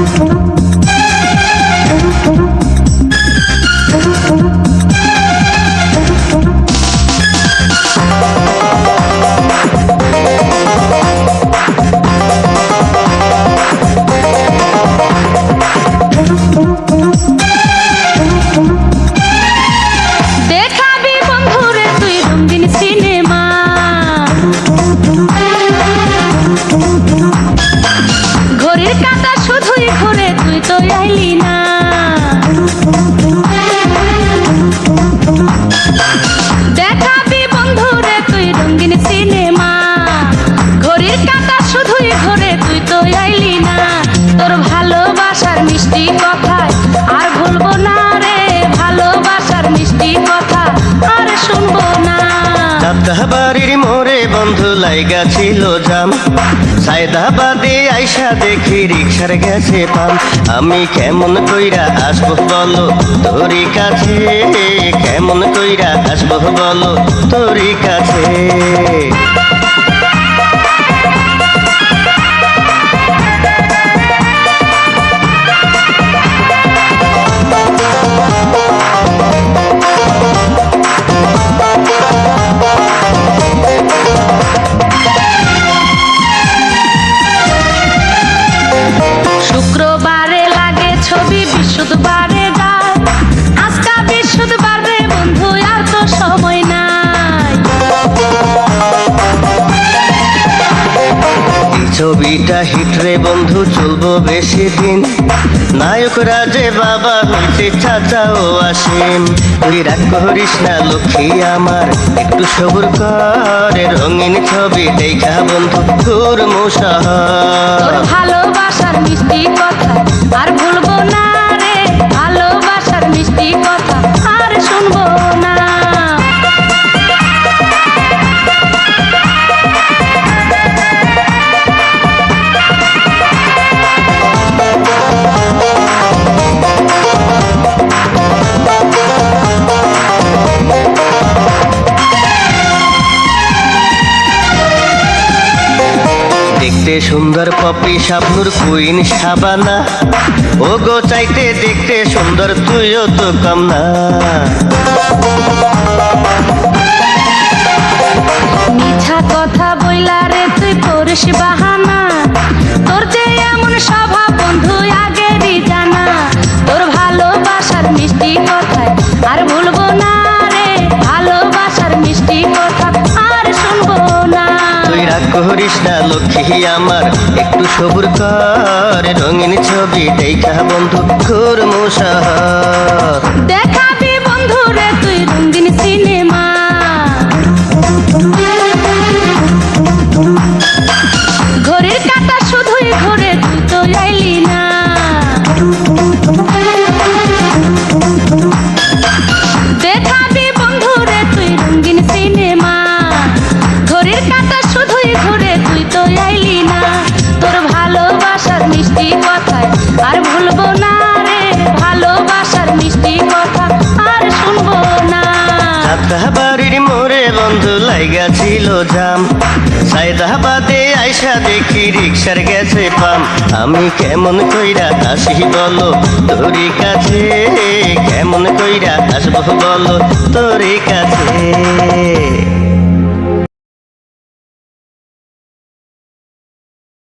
দেখাবি মিষ্টি কথায়। আর ভুলবো না রে, ভালোবাসার মিষ্টি কথা। আর শুনব না। বাড়ির মোড়ে বন্ধু লাইগা ছিল জাম। সায়দাবাদে আইসা দেখি রিক্সার গেছে পাম আমি কেমন কইরা আসব বলো, তোরই কাছে? কেমন কইরা আসব বলো, তোরই কাছে? ছবিটা হিটরে বন্ধু, চলবো বেশি দিন। নায়ক রাজে বাবা হইতে চাচা ও আসেন। তুই রাগ করিস না, লক্ষ্মী আমার, একটু সবুর করে রঙিন ছবি দেখা বন্ধু তোর তোর দেখতে সুন্দর পপি শাবনুর কুইন সাবানা। ও গো চাইতে দেখতে সুন্দর, তুইও তো কম না লক্ষ্মী আমার, একটু সবুর কর, রঙিন ছবি দেখা বন্ধু তোর মশা দেখাবি বন্ধু রে তুই রঙিন সিনেমা। ঘরের কাটা শুধুই ঘুরে বাড়ির মোড়ে বন্ধু লাইগা ছিল জাম। সায়দাবাদে আইসা দেখি রিক্সার গেছে পাম আমি কেমন কইরা আসি বলো? তোরই কাছে কেমন কইরা আসব বলো? তোরই কাছে